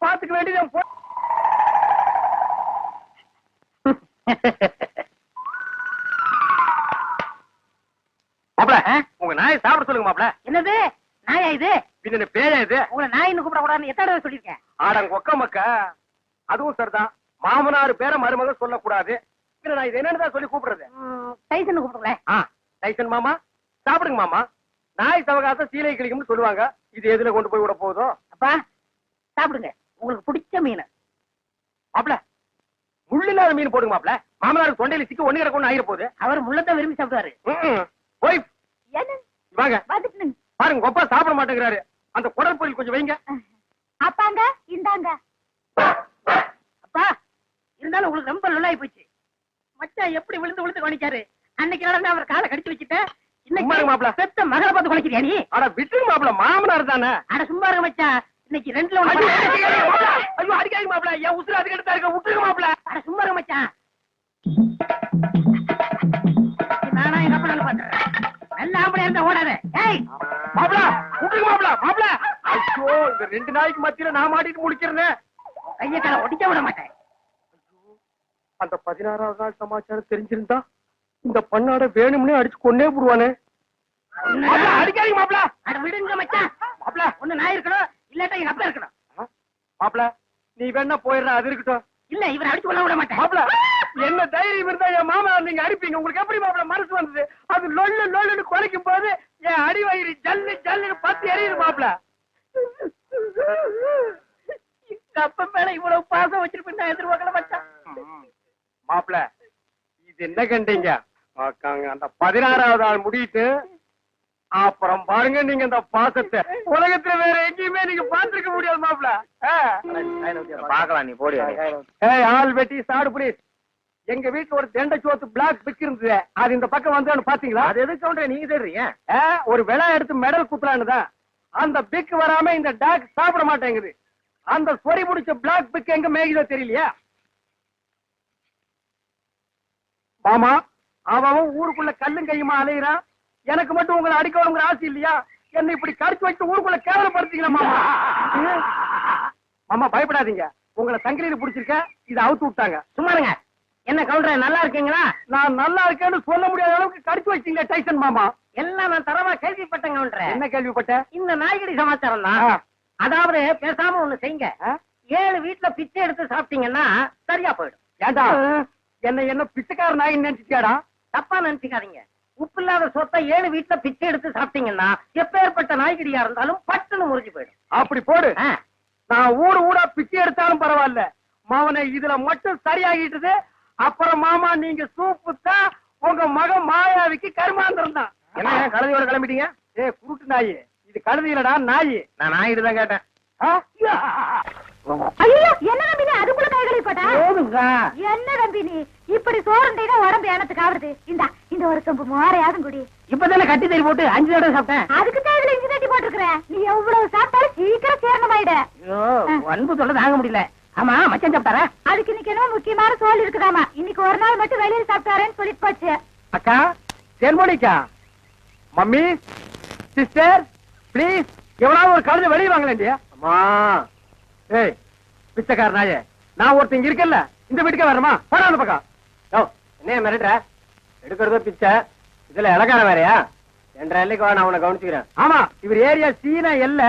பாத்துக்க வேண்டியது என் பொ- மாப்ள உங்க நாயை சாப்பிட சொல்லுங்க மாப்ள என்னது? நாயா இது? பின்ன பேயா இது? உங்களை நாயின்னு கூப்பிட கூடாதுன்னு எத்தனை சொல்லியிருக்கேன்? ஆடங்க மக்க அதுவும் சரிதான். மாமனார் பேரை மருமக சொல்லக்கூடாது. பின்ன நான் இது என்னன்னு சொல்லி கூப்பிடுறது? டைசன் கூப்பிடுங்களேன். ஆ டைசன் மாமா சாப்பிடுங்க மாமா. நாய் சவகாசம் சீலை கிளிக்கும்னு சொல்லுவாங்க. இது எதுல கொண்டு போய் விட போகுதோ? அப்பா சாப்பிடுங்க. உங்களுக்கு பிடிச்ச மீன். மாப்ள முள்ளு இல்லாத மீன் போடுங்க மாப்ள மாமனாருக்கு தொண்டையில சிக்கி ஒண்ணு கிடக்கு ஆயிர போகுது. அவர் முள்ளத்தான் விரும்பி சாப்பிடுவாரு. என்ன? வாங்க. பாருங்க கொப்பா சாப்பிட மாட்டேங்கிறாரு. அந்த குடல் பொரியல் கொஞ்சம் வைங்க. அப்பாங்க இந்தாங்க. அப்பா இருந்தாலும் உங்களுக்கு ரொம்ப நல்லாயி போச்சு. மச்சான் எப்படி விழுந்து விழுந்து கவனிச்சாரு? அன்னைக்கு நடந்து அவர் காலை கடிச்சு வச்சுட்டேன். இன்னைக்கு பெத்த மகளை பார்த்து குலைக்கிறியா நீ? அட மாப்ள மாமனார் தானே. அட சும்மா இருங்க மச்சான். இன்னைக்கு ரெண்டுல ஒண்ணு ஐயோ, அடிக்காதீங்க என் உசுறு அதுக்கு எடுத்தா இருக்க. விட்டுருங்க மாப்ள அட சும்மா மச்சான். நானா எங்க அப்பா பாத்துறேன் நல்ல ஆம்பளை இருந்தா ஓடாத. ஏய். மாப்ள விட்டுருங்க மாப்ள மாப்ள ஐயோ இந்த ரெண்டு நாய்க்கு மத்தியில நான் மாட்டிட்டு முடிக்கிறேன் கைய கால விட மாட்டேன். அந்த பதினாறாவது நாள் சமாச்சாரம் தெரிஞ்சிருந்தா இந்த பண்ணாட வேணும்னே அடிச்சு கொன்னே போடுவானே அடிக்காதீங்க மாப்ள அட விடுங்க மச்சான். மாப்ள ஒண்ணு நான் இருக்கணும். இல்லாட்டா எங்க அப்பா இருக்கணும். மாப்ள நீ வேணா போயிடுற அது இருக்கட்டும். இல்ல இவரை அடிச்சு கொள்ள விட மாட்டேன். மாப்ள என்ன தைரியம் இருந்தா என் மாமா நீங்க அடிப்பீங்க? உங்களுக்கு எப்படி மாப்ள மனசு வந்தது? அது லொல்லு லொல்லுன்னு குலைக்கும் போது என் அடி வயிறு ஜல்லு ஜல்லுன்னு பத்து எரியுது மாப்ள எங்க அப்பா மேல இவ்வளவு பாசம் வச்சிருப்பேன் நான் எதிர்பார்க்கல மச்சான். மாப்ள இது என்ன கண்டீங்க? அந்த பதினாறாவது ஆள் முடியிட்டு அப்புறம் பாருங்க நீங்க இந்த பாசத்தை. உலகத்துல வேற எங்கேயுமே நீங்க பாத்துருக்க முடியாது மாப்ள பாக்கலாம் நீ போடி ஏய் வெட்டி சாடு புடி எங்க வீட்டுல ஒரு தெண்டை சோத்து பிளாக் பிக் இருந்தது. அது இந்த பக்கம் வந்து பாத்தீங்களா? அது எதுக்கு கவுண்டர் நீங்க தேடுறீங்க. ஒரு விலை எடுத்து மெடல் குத்துறான்னு தான். அந்த பிக் வராம இந்த டாக் சாப்பிட மாட்டேங்குது. அந்த சொறி முடிச்ச பிளாக் பிக் எங்க மேய்குதோ தெரியலையா? மாமா அவன் ஊருக்குள்ள கல்லும் கையுமா அலையிறான். எனக்கு மட்டும் உங்களை அடிக்கணுங்கிற ஆசை இல்லையா? என்ன இப்படி கடிச்சு வச்சு ஊருக்குள்ள கேவலப்படுத்தீங்களா மாமா? மாமா பயப்படாதீங்க. உங்களை சங்கிலியில புடிச்சிருக்க இதை அவுத்து விட்டாங்க. சும்மா இருங்க. என்ன கவுண்டர் நல்லா இருக்கீங்களா? நான் நல்லா இருக்கேன்னு சொல்ல முடியாத அளவுக்கு கடிச்சு வச்சீங்க டைசன் மாமா. எல்லாம் நான் தரவா கேள்விப்பட்டேன் கவுண்டர். என்ன கேள்விப்பட்ட? இந்த நாய்கடி சமாச்சாரம் தான். அதாவது பேசாம ஒண்ணு செய்யுங்க? ஏழு வீட்டுல பிச்சை எடுத்து சாப்பிட்டீங்கன்னா சரியா போயிடும். ஏண்டா? என்ன என்ன பிச்சைக்கார நாயின்னு நினைச்சிட்டியாடா? தப்பா நினைச்சுக்காதீங்க. உப்பு இல்லாத சொத்தை ஏழு வீட்டுல பிச்சை எடுத்து சாப்பிட்டீங்கன்னா எப்பேற்பட்ட நாய்கடியா இருந்தாலும் பட்டுன்னு முறிஞ்சு போயிடும். அப்படி போடு. நான் ஊரு ஊரா பிச்சை எடுத்தாலும் பரவாயில்ல. மாவனை இதுல மட்டும் சரியாகிட்டுது. அப்புறம் மாமா நீங்க சூப்பு தான் உங்க மகன் மாயாவிக்கு கருமாந்திரம் தான். என்ன கழுதையோட கிளம்பிட்டீங்க? ஏ குருட்டு நாயி. இது கழுதியிலடா நாயி. நான் நாயிட்டு தான் கேட்டேன். என்ன நம்பி நீ? அதுக்குள்ள கைகளை போட்டா? போதுங்க என்ன நம்பி நீ? இப்படி சோறுண்டைனா உடம்பு எனத்துக்கு ஆவறது? இந்த இந்த ஒரு கம்பு மோரையாதும் குடி. இப்பதானே கட்டி தறி போட்டு அஞ்சு தடவை சாப்பிட்டேன். அதுக்கு தான் இதுல இஞ்சி தட்டி போட்டிருக்கிறேன் நீ எவ்வளவு சாப்பிட்டாலும் சீக்கிரம் சேரணமாயிட. ஐயோ அன்பு சொல்ல தாங்க முடியல. ஆமா மச்சான் சாப்பிட்டாரா? அதுக்கு இன்னைக்கு என்ன முக்கியமான சோல் இருக்குதாமா. இன்னைக்கு ஒரு நாள் மட்டும் வெளியில சாப்பிட்டாரேன்னு சொல்லிட்டு போச்சு. அக்கா தென்மொழிக்கா மம்மி சிஸ்டர் ப்ளீஸ் எவனாவது ஒரு கழுதை வெளியே வாங்கலேண்டியா அம்மா. ஏய் பிச்சைக்கார நாயே. நான் ஒருத்தங்க இருக்கல்ல இந்த வீட்டுக்கே வரமா அந்த பக்கம். என்ன மிரட்டுற? எடுக்கிறதோ பிச்சை. இதுல இலக்காரம் வேறயா? ரெண்டரை எல்லைக்கு நான் உன்னை கவனிச்சுக்கிறேன். ஆமா இவர் ஏரியா சீனா எல்ல.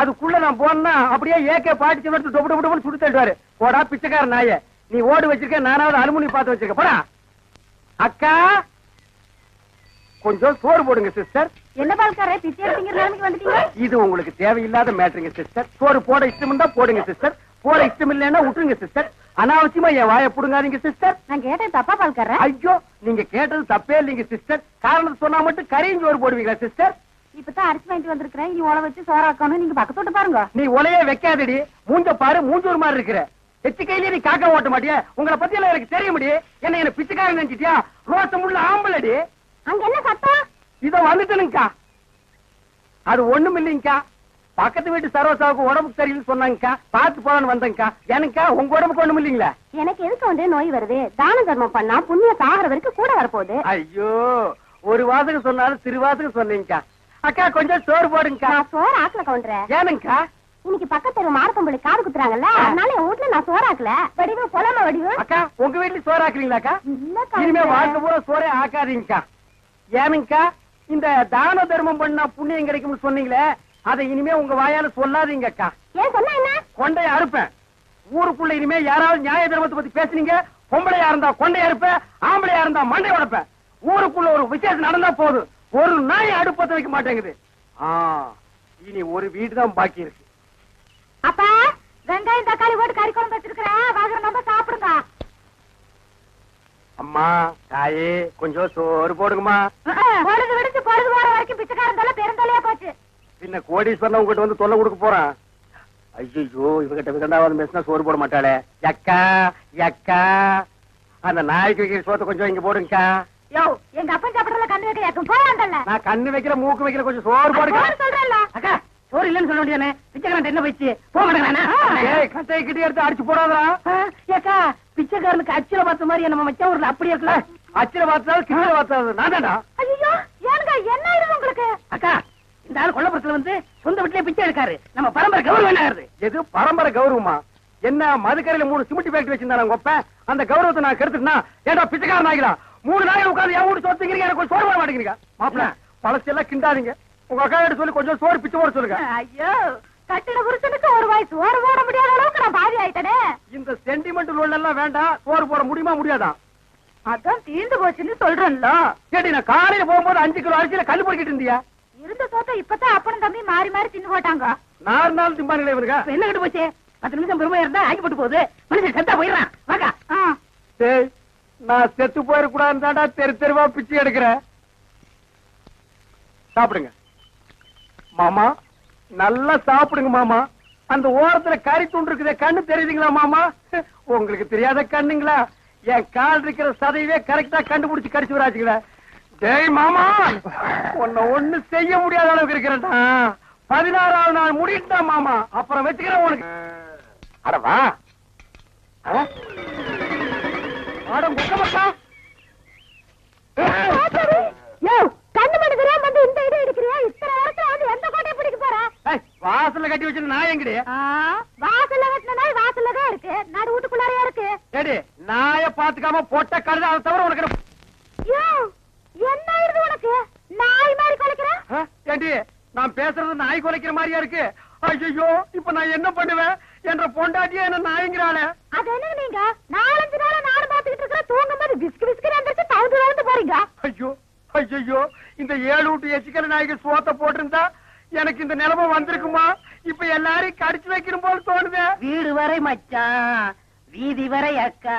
அதுக்குள்ள நான் போனா அப்படியே ஏகே பாட்டி எடுத்து டொப்பு டொப்பு சுட்டு தள்ளுவாரு போடா பிச்சைக்கார நாயே. நீ ஓடு வச்சிருக்க நானாவது அலுமினி பார்த்து வச்சிருக்க. போடா. அக்கா கொஞ்சம் சோறு போடுங்க சிஸ்டர். என்ன பால்காரே பிச்சை எடுத்தீங்க நிலைமைக்கு வந்துட்டீங்க? இது உங்களுக்கு தேவையில்லாத மேட்டருங்க சிஸ்டர். சோறு போட இஷ்டம் இருந்தா போடுங்க சிஸ்டர். போட இஷ்டம் இல்லைன்னா விட்டுருங்க சிஸ்டர் அனாவசியமா என் வாயை புடுங்காதீங்க சிஸ்டர் நான் கேட்டேன் தப்பா பால்காரே ஐயோ நீங்க கேட்டது தப்பே இல்லைங்க சிஸ்டர் காரணம் சொன்னா மட்டும் கரையும் சோறு போடுவீங்களா சிஸ்டர் இப்பதான் அரிசி வாங்கிட்டு வந்திருக்கிறேன். இனி உழ வச்சு சோறாக்கணும் நீங்க பக்கத்தோட்டு பாருங்க. நீ உலையே வைக்காதடி. மூஞ்ச பாரு மூஞ்சூர் மாதிரி இருக்கிற. எச்சு கையிலேயே நீ காக்கா ஓட்ட மாட்டியா? உங்களை பத்தி எல்லாம் எனக்கு தெரிய முடியும் என்ன என்ன பிச்சைக்காரன் நினைச்சிட்டியா? ரோசம் உள்ள ஆம்பளடி. அங்க என்ன சத்தம்? இதோ வந்துட்டனுங்கக்கா அது ஒண்ணும் இல்லைங்கக்கா பக்கத்து வீட்டு சரோசாவுக்கு உடம்புக்கு சரியில்லைன்னு சொன்னாங்கக்கா. பார்த்து போலான்னு வந்தேங்கக்கா எனக்கா உங்க உடம்புக்கு ஒண்ணும் இல்லைங்களா? எனக்கு எதுக்கு வந்து நோய் வருது? தான தர்மம் பண்ணா புண்ணிய சாகர வரைக்கும் கூட வரப்போகுது. ஐயோ ஒரு வாசகம் சொன்னாலும் திருவாசகம் சொன்னீங்கக்கா அக்கா கொஞ்சம் சோறு போடுங்கக்கா. நான் சோறு ஆக்கல கவுண்டரேன் ஏனுங்கக்கா? இன்னைக்கு பக்கத்து மாரத்தம்பள்ளி காது குத்துறாங்கல்ல? அதனால என் வீட்டுல நான் சோறாக்கல வடிவு பொலம வடிவு. அக்கா உங்க வீட்டுல சோறு ஆக்குறீங்களாக்கா? இல்லக்கா இனிமே வாழ்க்கை பூரா சோறே ஆக்காதீங்கக்கா. ஏனுங்கக்கா இந்த தான தர்மம் பண்ணா புண்ணியம் கிடைக்கும்னு சொன்னீங்களே அதை இனிமே உங்க வாயால சொல்லாதீங்கக்கா ஏன் சொன்னா என்ன? கொண்டைய அறுப்பேன். ஊருக்குள்ள இனிமே யாராவது நியாய தர்மத்தை பத்தி பேசுனீங்க பொம்பளையா இருந்தா கொண்டைய அறுப்பேன் ஆம்பளையா இருந்தா மண்டை உடைப்பேன். ஊருக்குள்ள ஒரு விசேஷம் நடந்தா போதும் ஒரு நாய் அடுப்பத்த வைக்க மாட்டேங்குது. இனி ஒரு வீடு தான் பாக்கி இருக்கு. அப்பா வெங்காயம் தக்காளி போட்டு கறி குழம்பு வச்சிருக்கிறேன். வாங்குற நம்ம சாப்பிடுங்க. அம்மா தாயே கொஞ்சம் சோறு போடுங்கம்மா. பொழுது விடுச்சு பொழுது போற வரைக்கும் பிச்சைக்காரன் தொல்லை பெருந்தொல்லையா போச்சு. பின்ன கோடீஸ்வரன் உங்ககிட்ட வந்து தொல்லை கொடுக்க போறான். ஐயோ இவகிட்ட விதண்டாவது பேசினா சோறு போட மாட்டாளே. எக்கா எக்கா. அந்த நாய்க்கு வைக்கிற சோத்தை கொஞ்சம் இங்க போடுங்கக்கா. யோ எங்க அப்பன் சாப்பிடறதுல கண்ணு வைக்க யாக்கும் போயாண்டல்ல நான் கண்ணு வைக்கிற மூக்கு வைக்கிற கொஞ்சம் சோறு போடுங்க. சொல்றேன்ல. அக்கா சோறு இல்லைன்னு சொல்ல வேண்டியதானே? பிச்சைக்காரன் என்ன போயிடுச்சு? போக மாட்டேங்கிறானா? ஏய் கட்டையை கிட்டே எடுத்து அடிச்சு போடாதா ஏக்கா பிச்சைக்காரனுக்கு அச்சில பார்த்த மாதிரி நம்ம மச்சான் ஊர்ல அப்படி இருக்கல அச்சில பார்த்தாலும் கிட்ட பார்த்தாலும் நான் தானா ஐயோ ஏனுங்க என்ன இது உங்களுக்கு? அக்கா இந்த ஆள் கொல்லப்புறத்துல வந்து சொந்த வீட்டுலயே பிச்சை எடுக்காரு. நம்ம பரம்பரை கௌரவம் என்ன ஆகுது எது பரம்பரை கௌரவமா? என்ன மதுக்கரையில மூணு சிமெண்ட் ஃபேக்டரி வச்சிருந்தாங்க அப்பன் அந்த கௌரவத்தை நான் கெடுத்துட்டா ஏடா பிச்சைக்காரன் ஆகிடா. மூணு நாள் உட்கார்ந்து என் வீட்டு சொத்துங்கிறீங்க எனக்கு சோறு மாட்டேங்கிறீங்க. மாப்பிள பழசெல்லாம் கிண்டாதீங்க. உங்க அக்கா கிட்ட சொல்லி கொஞ்சம் சோறு பிச்சை போட சொல்லுங்க. ஐயோ கட்டின புருஷனுக்கு ஒரு வயசு சோறு போட முடியாத அளவுக்கு நான் பாதி ஆயிட்டனே. இந்த சென்டிமெண்ட் லோன் எல்லாம் வேண்டாம். சோறு போட முடியுமா முடியாதா? அதான் தீர்ந்து போச்சுன்னு சொல்றேன்ல. கேட்டி நான் காலையில போகும்போது அஞ்சு கிலோ அரிசியில கல் பொறுக்கிட்டு இருந்தியா? இருந்த சோத்த இப்பதான் அப்பனும் தம்பி மாறி மாறி தின்னு போட்டாங்க. நாலு நாள் திம்பானுங்களே இவனுங்க? இப்ப என்ன கட்டு போச்சு? பத்து நிமிஷம் பெருமையா இருந்தா ஆக்கி போட்டு போகுது. மனுஷன் செத்தா போயிடுறான். டேய் நான் செத்து போயிடக்கூடாதுன்னு தாண்டா தெரு தெருவா பிச்சை எடுக்கிறேன் சாப்பிடுங்க. மாமா நல்லா சாப்பிடுங்க மாமா. அந்த ஓரத்துல கறி துண்டு இருக்குதே கண்ணு தெரியுதுங்களா மாமா? உங்களுக்கு தெரியாத கண்ணுங்களா? என் கால் இருக்கிற சதையவே கரெக்டா கண்டுபிடிச்சு கடிச்சு வராச்சுங்களா டேய் மாமா! உன்னை ஒண்ணு செய்ய முடியாத அளவுக்கு இருக்கிறேன்டா. பதினாறாவது நாள் முடிட்டா மாமா. அப்புறம் வச்சுக்கிறேன் உனக்கு. எந்த கோட்டையை பிடிக்க போற? ஏய், வாசல்ல கட்டி வச்சிருந்த நான் எங்கடி? வாசல்ல கட்டின நாய் வாசல்ல தான் இருக்கு. நடு வீட்டுக்குள்ளாரையா இருக்கு? நாய பாத்துக்காம பொட்ட கழுத அதை தவிர உனக்கு என்ன- யோ, என்ன ஆயிருது உனக்கு நாய் மாதிரி குலைக்கிற ஆ? ஏண்டி நான் பேசுறது நாய் குலைக்கிற மாதிரியா இருக்கு. ஐயோ இப்ப நான் என்ன பண்ணுவேன்? என்ற பொண்டாட்டியே என்ன நாய்ங்கிறாளே. அது என்ன நீங்க? நாலஞ்சு நாளா நானும் பாத்துக்கிட்டு இருக்கிற தூங்கும் போது பிஸ்கு பிஸ்கு வந்துச்சு தவுந்து தவுந்து போறீங்க ஐயோ ஐயோ இந்த ஏழு விட்டு எச்சிக்கல நாய்க்கு சோத்த போட்டிருந்தா எனக்கு இந்த நிலைமை வந்திருக்குமா? இப்ப எல்லாரையும் கடிச்சு வைக்கணும் போல தோணுதே. வீடு வரை மச்சான். வீதி வரை அக்கா.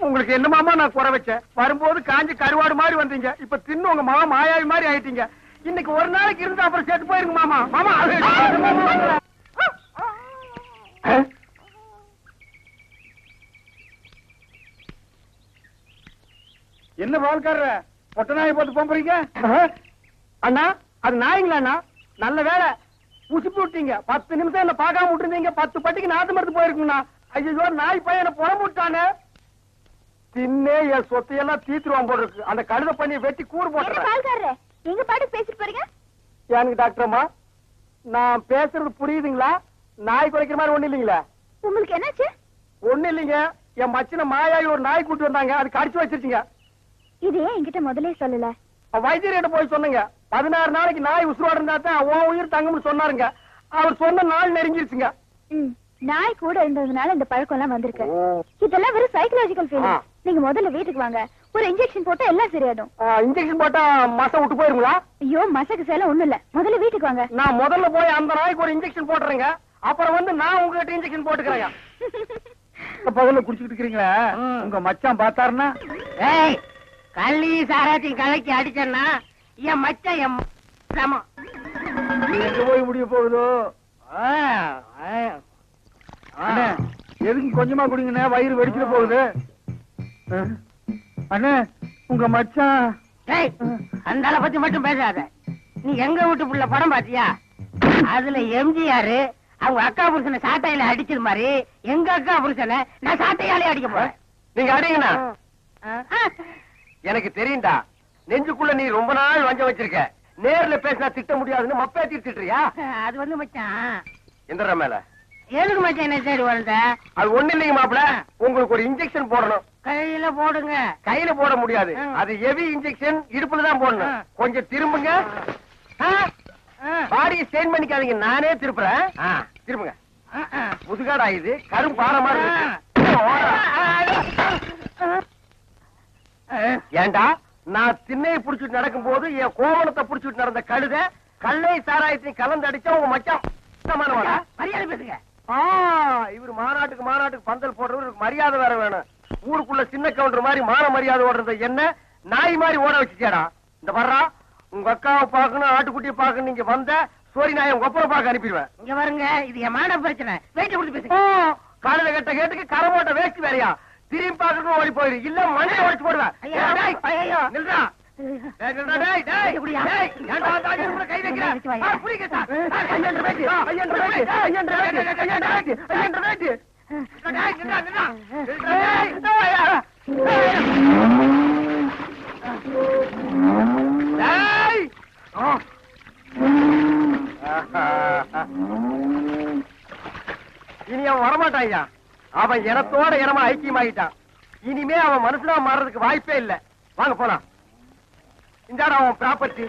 உங்களுக்கு என்ன மாமா நான் குறை வச்சேன் வரும்போது காஞ்சி கருவாடு மாதிரி வந்தீங்க இப்ப தின்னு உங்க மாமா மாயாவி மாதிரி ஆயிட்டீங்க இன்னைக்கு ஒரு நாளைக்கு இருந்து அப்புறம் செத்து போயிருங்க மாமா மாமா என்ன பால்காரர பொட்ட நாயை போட்டு போம்புறீங்க அண்ணா அது நாய்ங்களா அண்ணா நல்ல வேலை உசுப்பி விட்டீங்க பத்து நிமிஷம் என்ன பார்க்காம விட்டுருந்தீங்க பத்து பட்டிக்கு நாத்து மருந்து போயிருக்குங்கண்ணா ஐயோ நாய் பையனை புறம் விட்டானே தின்னே என் சொத்தையெல்லாம் தீத்துருவான் போல இருக்கு அந்த கழுத பண்ணி வெட்டி கூறு போட்டுறேன். எங்க பாட்டு பேசிட்டு போறீங்க? எனக்கு டாக்டர்மா நான் பேசுறது புரியுதுங்களா? நாய் குறைக்கிற மாதிரி ஒண்ணு இல்லைங்களா? உங்களுக்கு என்னாச்சு? ஒண்ணு இல்லைங்க. என் மச்சின மாயாயி ஒரு நாய் கூட்டு வந்தாங்க. அது கடிச்சு வச்சிருச்சுங்க. இது ஏன் என்கிட்ட முதல்ல சொல்லல? வைத்தியர்கிட்ட போய் சொன்னங்க. பதினாறு நாளைக்கு நாய் உசுரோட இருந்தா தான் உன் உயிர் தங்கும்னு சொன்னாருங்க. அவர் சொன்ன நாள் நெருங்கிருச்சுங்க. நாய் கூட இருந்ததுனால இந்த பழக்கம் எல்லாம் வந்திருக்கு இதெல்லாம் வெறும் சைக்கலாஜிக்கல். ஃபீலிங் நீங்க முதல்ல வீட்டுக்கு வாங்க. ஒரு இன்ஜெக்ஷன் போட்டா எல்லாம் சரியாயிடும். இன்ஜெக்ஷன் போட்டா மசம் விட்டு போயிருங்களா? ஐயோ மசக்கு சேலம் ஒண்ணும் இல்ல. முதல்ல வீட்டுக்கு வாங்க. நான் முதல்ல போய் அந்த நாய்க்கு ஒரு இன்ஜெக்ஷன் போட்டுறேங்க. அப்புறம் வந்து நான் உங்ககிட்ட இன்ஜெக்ஷன் போட்டுக்கிறேங்க. பகல்ல குடிச்சிட்டு இருக்கீங்களா உங்க மச்சான் பார்த்தாருன்னா? ஏய் கள்ளி சாராத்தையும் கலக்கி அடிச்சேன்னா என் மச்சான் என் சமம் எங்க போய் முடிய போகுதோ? எதுக்கு கொஞ்சமா குடிங்கண்ணே? வயிறு வெடிச்சிட போகுது. அண்ணே உங்க மச்சான் அந்த ஆளை பத்தி மட்டும் பேசாத. நீ எங்க வீட்டு புள்ள படம் பாத்தியா? அதுல எம்ஜிஆர் அவங்க அக்கா புருஷனை சாட்டையில அடிச்சது மாதிரி எங்க அக்கா புருஷனை நான் சாட்டையாலே அடிக்க போறேன். நீங்க அடிங்கண்ணா. ஆ. எனக்கு தெரியும்டா. நெஞ்சுக்குள்ள நீ ரொம்ப நாள் வஞ்சம் வச்சிருக்க. நேர்ல பேசினா திட்ட முடியாதுன்னு மப்பே திட்டுறியா? அது வந்து மச்சான். எந்திர மேல. எதுக்கு மச்சான் என்ன சைடு வந்த அது ஒண்ணு இல்லைங்க மாப்பிள. உங்களுக்கு ஒரு இன்ஜெக்ஷன் போடணும். கையில போடுங்க. கையில போட முடியாது. அது ஹெவி இன்ஜெக்ஷன் இடுப்புல தான் போடணும். கொஞ்சம் திரும்புங்க. பாடியை ஸ்டெயின் பண்ணிக்காதீங்க. நானே திருப்புறேன். திரும்புங்க. முதுகாடா இது கரும் இருக்கு. ஏண்டா? நான் திண்ணையை புடிச்சிட்டு நடக்கும் போது என் கோவணத்தை புடிச்சிட்டு நடந்த கழுத கல்லை சாராயத்தையும் கலந்து அடிச்சா உங்க மச்சான்? மரியாதை பேசுங்க. ஆ, இவர் மாநாட்டுக்கு மாநாட்டுக்கு பந்தல் போடுறவர் இவருக்கு மரியாதை வேற வேணும். ஊருக்குள்ள சின்ன கவுண்டர் மாதிரி மான மரியாதை ஓடுறத என்ன நாய் மாதிரி ஓட வச்சுச்சேடா இந்த வர்றா உங்க அக்காவை பார்க்கணும் ஆட்டுக்குட்டியை பார்க்கணும் நீங்க வந்த சோரி நாயை உங்க அப்புறம் பார்க்க அனுப்பிடுவேன் இங்க வருங்க இது என் மான பிரச்சனை வெயிட் கொடுத்து பேசுங்க காலையில கட்ட கேட்டுக்கு கரை போட்ட வேஸ்ட் வேறையா திரும்பி பார்க்கணும் ஓடி போயிரு இல்ல மண்ணை உடைச்சு போடுவேன். நில்றா. டேய், நில்றா, டேய், டேய். இப்படியா? டேய், ஏன்டா அந்த ஆளு கூட கை வைக்கிற? வச்சு வாயா. ஆ, புடிங்க சார். ஆ, ஐயன்ற வேட்டி. ஆ, ஐயன்ற வேட்டி. ஐயன்ற வேட்டி. ஐயன்ற வேட்டி. ஐயன்ற வேட்டி. டேய், நில்றா, நில்றா. நில்றா, டேய். டேய். ஆ. இனி அவன் வரமாட்டான் ஐயா அவன் இனத்தோட இனமா ஐக்கியமாயிட்டான். இனிமே அவன் மனசுல மாறதுக்கு வாய்ப்பே இல்ல. வாங்க போலாம். இந்தாடா அவன் ப்ராப்பர்ட்டி